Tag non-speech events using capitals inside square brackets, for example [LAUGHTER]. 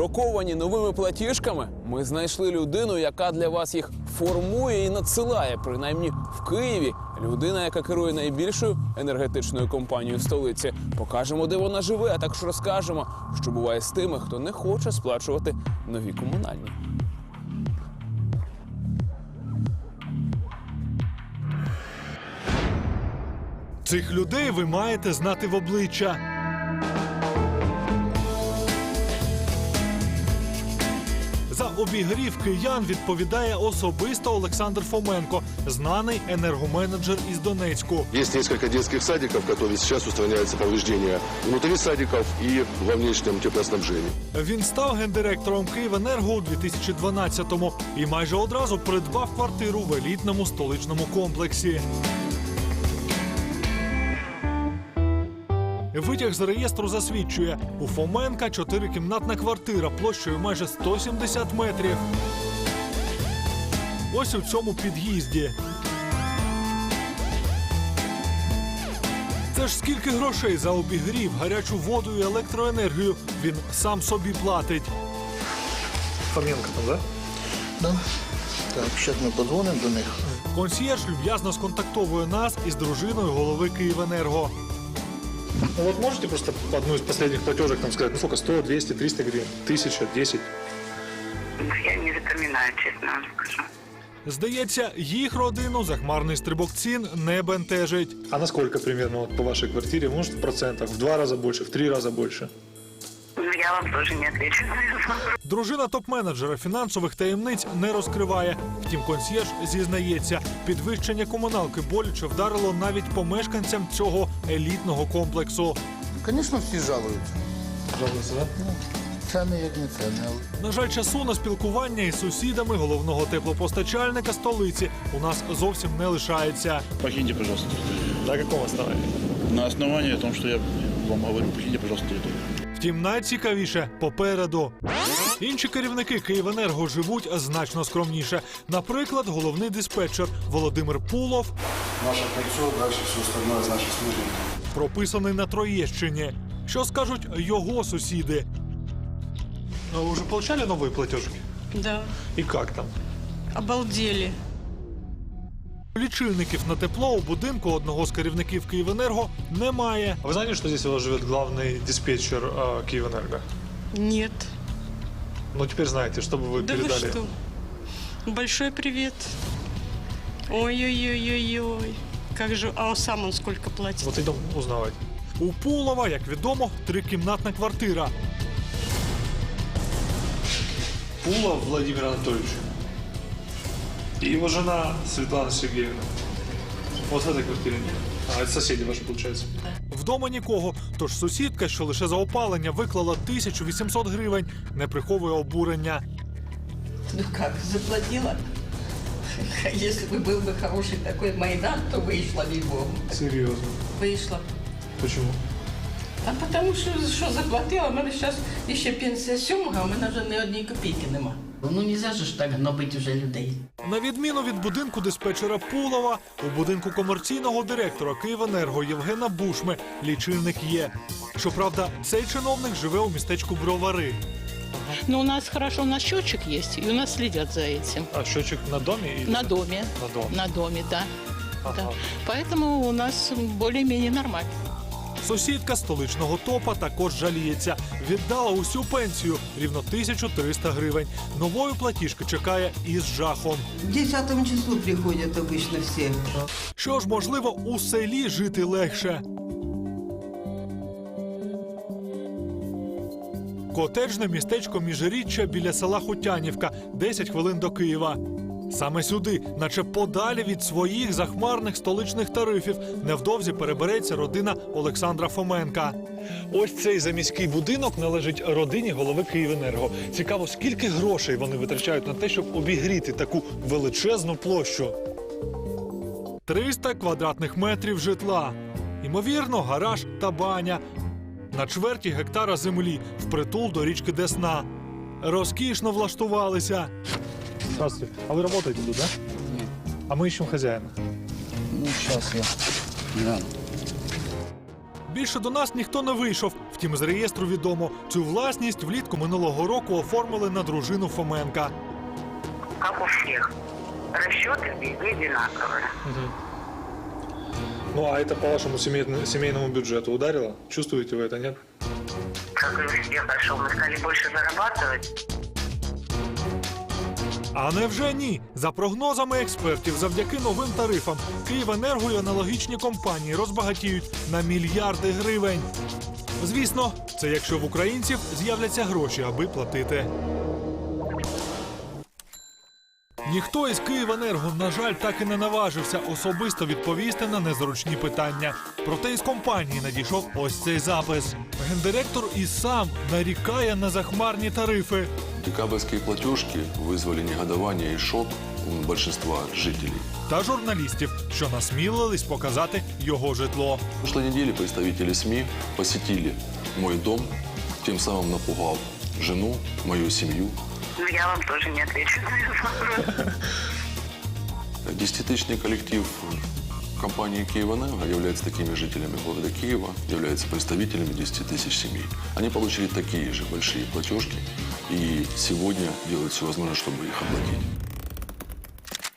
Шоковані новими платіжками, ми знайшли людину, яка для вас їх формує і надсилає, принаймні в Києві. Людина, яка керує найбільшою енергетичною компанією столиці. Покажемо, де вона живе, а також розкажемо, що буває з тими, хто не хоче сплачувати нові комунальні. Цих людей ви маєте знати в обличчя. Обігрів киян відповідає особисто Олександр Фоменко, знаний енергоменеджер із Донецьку. Есть несколько детских садиков, в которых сейчас устраняются повреждения внутри садиков и во внешнем теплоснабжении. Він став гендиректором Київенерго у 2012-му і майже одразу придбав квартиру в елітному столичному комплексі. Витяг з реєстру засвідчує, у Фоменка чотирикімнатна квартира площею майже 170 метрів. Ось у цьому під'їзді. Це ж скільки грошей за обігрів, гарячу воду і електроенергію він сам собі платить. Фоменко там, да? Да. Так, зараз ми подзвонимо до них. Консьєрж люб'язно сконтактовує нас із дружиною голови Київенерго. Ну вот можете просто одну из последних платежек там сказать, ну сколько, 100, 200, 300 гривен, 1000, 10? Я не запоминаю, честно вам скажу. Здається, їх родину захмарний стрибок цін не бентежить. А на сколько примерно вот по вашей квартире? Может в процентах? В два раза больше, в три раза больше? Я вам тоже не отвечу на этот вопрос. Дружина топ-менеджера фінансових таємниць не розкриває. Втім, консьєрж зізнається, підвищення комуналки боляче вдарило навіть по мешканцям цього елітного комплексу. Звісно, всі жалуються. Да? Ціни як не ціни, але На жаль, часу на спілкування із сусідами головного теплопостачальника столиці у нас зовсім не лишається. Покиньте, пожалуйста. На каком основании? На основании о том, что я вам говорю, покиньте, пожалуйста, территорию. Втім, найцікавіше попереду. Інші керівники Київенерго живуть значно скромніше. Наприклад, головний диспетчер Володимир Пулов Наше кольцо, дальше все остальное из нашей службы. прописаний на Троєщині. Що скажуть його сусіди? А вы уже получали новые платежки? Да, И как там? обалдели. Лічильників на тепло у будинку одного з керівників Київенерго немає. А вы знаете, что здесь у вас живет главный диспетчер э, Киевэнерго? Нет. Ну, теперь знаете, чтобы вы Да вы передали. что? Большой привет. Ой-ой-ой-ой-ой. Как же, а сам он сколько платит? Вот идем узнавать. У Пулова, як відомо, трикімнатна квартира. Пулов Владимир Анатольевич. И его жена Светлана Сергеевна. Вот в этой квартире. А, это соседи ваши, получается. Вдома нікого. Тож сусідка, що лише за опалення виклала 1800 гривень, не приховує обурення. Ну как, заплатила? [LAUGHS] Если бы был бы хороший такой Майдан, то вышла бы его. Серьезно. Вышла. Почему? А потому що, що заплатила, у мене зараз ще пенсія сьомого, а у мене вже ні однієї копійки нема. Ну не можна ж так гнобити вже людей. На відміну від будинку диспетчера Пулова, у будинку комерційного директора Київенерго Євгена Бушми лічильник є. Щоправда, цей чиновник живе у містечку Бровари. Но у нас хорошо, у нас счетчик есть, и у нас следят за этим. А счетчик на доме? Или... На доме. На доме. На доме, да. Ага. да. Поэтому у нас более-менее нормально. Сусідка столичного топа також жаліється. Віддала усю пенсію рівно 1300 гривень. Нової платіжки чекає із жахом. В 10 числу приходят обычно все. Що ж, можливо, у селі жити легше. Котеджне містечко Міжріччя біля села Хотянівка, 10 хвилин до Києва. Саме сюди, наче подалі від своїх захмарних столичних тарифів, невдовзі перебереться родина Олександра Фоменка. Ось цей заміський будинок належить родині голови Київенерго. Цікаво, скільки грошей вони витрачають на те, щоб обігріти таку величезну площу. 300 квадратних метрів житла. Ймовірно, гараж та баня. На чверті гектара землі впритул до річки Десна. Розкішно влаштувалися. Здравствуйте. А вы работаете тут, да? Нет. А мы ищем хозяина. ну зараз я гляну. Більше до нас ніхто не вийшов. Втім, з реєстру відомо, цю власність влітку минулого року оформили на дружину Фоменка. Как у всех. Расчеты везде одинаковые. Ну, а это по вашему семейн- семейному бюджету ударило? Чувствуете вы это, нет? Как и у всех, а что, мы стали больше зарабатывать? А невже ні? За прогнозами експертів, завдяки новим тарифам Київенерго і аналогічні компанії розбагатіють на мільярди гривень. Звісно, це якщо в українців з'являться гроші, аби платити. Ніхто із Київенерго, на жаль, так і не наважився особисто відповісти на незручні питання. Проте із компанії надійшов ось цей запис Гендиректор і сам нарікає на захмарні тарифи. Декабрьские платежки вызвали негодование и шок у большинства жителей. та журналістів, що насмілились показати його житло. В прошлой неделе представители СМИ посетили мой дом, тем самым напугав жену, мою семью. Ну, я вам тоже не отвечу на этот вопрос. Десятитысячный коллектив компании «Киевэнерго» является такими жителями города Киева, является представителями 10 тысяч семей. Они получили такие же большие платежки и сегодня делают все возможное, чтобы их оплатить.